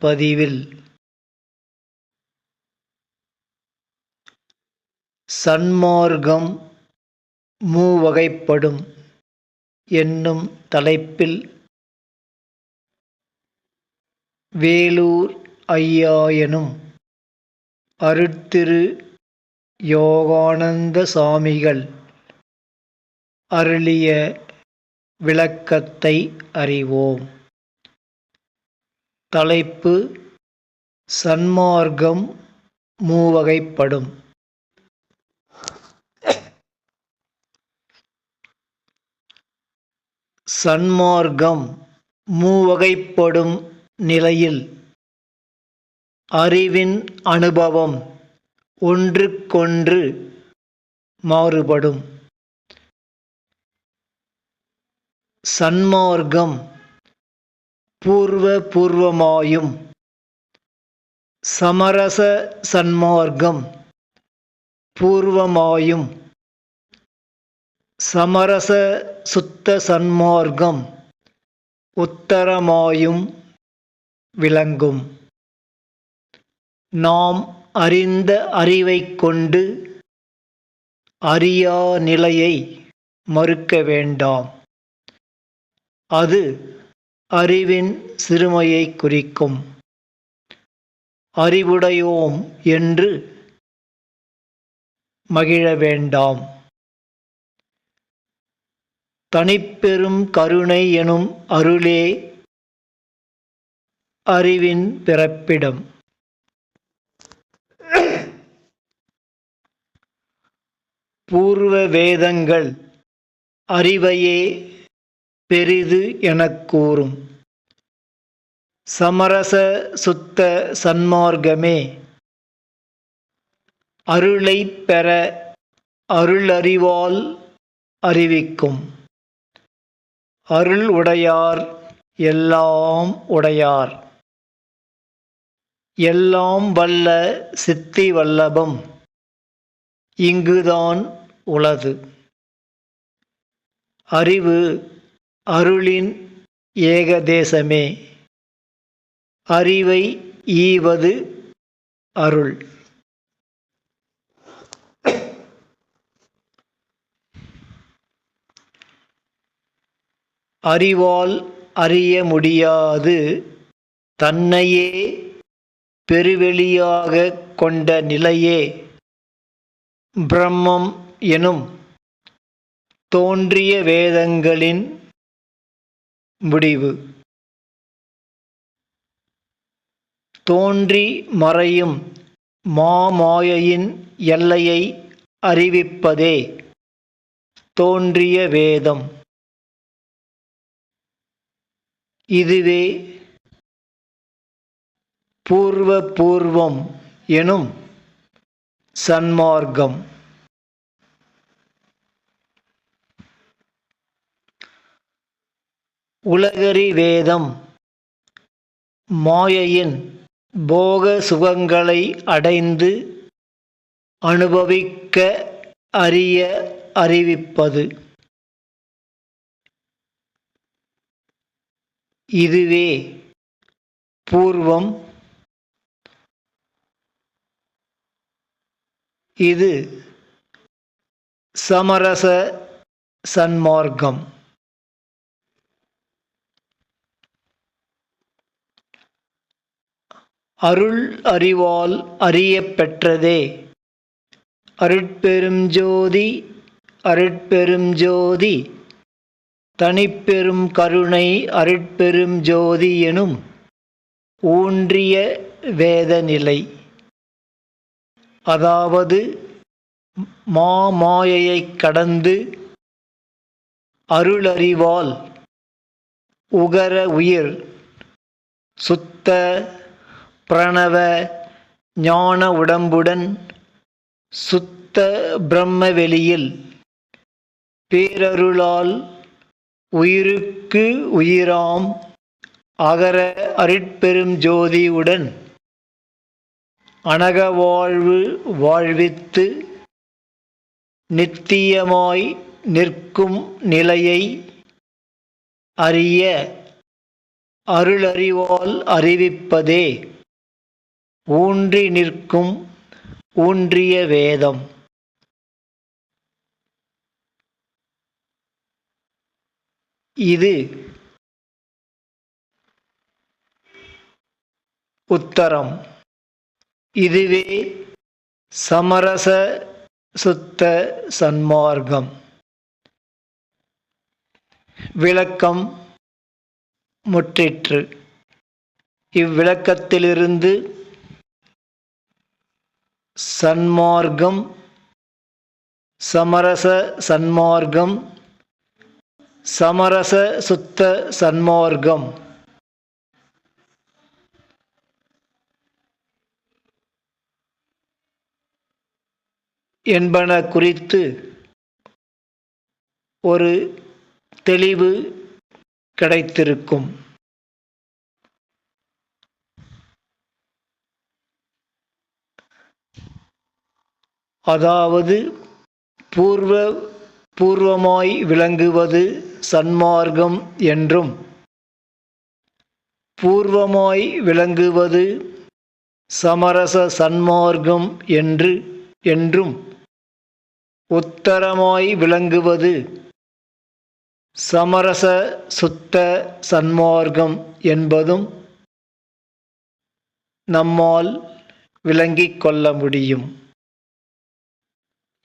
பதிவில் சன்மார்க்கம் மூவகைப்படும் என்னும் தலைப்பில் வேலூர் ஐயாயனும் அருட்திரு யோகானந்த சாமிகள் அருளிய விளக்கத்தை அறிவோம். தலைப்பு சன்மார்க்கம் மூவகைப்படும். சன்மார்க்கம் மூவகைப்படும் நிலையில் அறிவின் அனுபவம் ஒன்றுக்கொன்று மாறுபடும். சன்மார்க்கம் பூர்வ பூர்வமாயும் சமரச சன்மார்க்கம் பூர்வமாயும் சமரச சுத்த சன்மார்க்கம் உத்தரமாயும் விளங்கும். நாம் அறிந்த அறிவைக் கொண்டு அறியா நிலையை மறுக்க வேண்டாம். அது அறிவின் சிறுமையை குறிக்கும். அறிவுடையோம் என்று மகிழ வேண்டாம். தனிப்பெரும் கருணை எனும் அருளே அறிவின் பிறப்பிடம். பூர்வ வேதங்கள் அறிவையே பெரிது எனக் கூறும். சமரச சுத்த சன்மார்க்கமே. அருளைப் பெற அருளறிவால் அறிவிக்கும். அருள் உடையார் எல்லாம் உடையார். எல்லாம் வல்ல சித்தி வல்லபம். இங்குதான் உளது. அறிவு அருளின் ஏகதேசமே. அறிவை ஈவது அருள். அறிவால் அறிய முடியாது தன்னையே பெருவெளியாக கொண்ட நிலையே. பிரம்மம் எனும் தோன்றிய வேதங்களின் முடிவு. தோன்றி மறையும் மாமாயையின் எல்லையை அறிவிப்பதே தோன்றிய வேதம். இதுவே பூர்வ பூர்வம் எனும் சன்மார்க்கம். உலகறி வேதம். மாயையின் போக சுகங்களை அடைந்து அனுபவிக்க அறிய அறிவிப்பது. இதுவே பூர்வம். இது சமரச சன்மார்க்கம். அருள் அறிவால் அறியப்பெற்றதே. அருட்பெரும் ஜோதி அருட்பெரும் ஜோதி தனிப்பெரும் கருணை அருட்பெரும் ஜோதி எனும் ஊன்றிய வேதநிலை. அதாவது மாமாயையைக் கடந்து அருளறிவால் உகர உயிர் சுத்த பிரணவ ஞான உடம்புடன் சுத்த பிரம்ம வெளியில் பேரருளால் உயிருக்கு உயிராம் அகர அருட்பெரும் ஜோதியுடன் அனக வாழ்வு வாழ்வித்து நித்தியமாய் நிற்கும் நிலையை அறிய அருளறிவால் அறிவிப்பதே. ஊன்றி நிற்கும் ஊன்றிய வேதம். இது உத்தரம். இதுவே சமரச சுத்த சன்மார்க்கம். விளக்கம் முற்றிற்று. இவ்விளக்கத்திலிருந்து சன்மார்க்கம் சமரச சன்மார்க்கம் சமரச சுத்த சன்மார்க்கம். என்பன குறித்து ஒரு தெளிவு கிடைத்திருக்கும். அதாவது பூர்வ பூர்வமாய் விளங்குவது சன்மார்க்கம் என்றும் பூர்வமாய் விளங்குவது சமரச சன்மார்க்கம் என்று என்றும் உத்தரமாய் விளங்குவது சமரச சுத்த சன்மார்க்கம் என்பதும் நம்மால் விளங்கிக் கொள்ள முடியும்.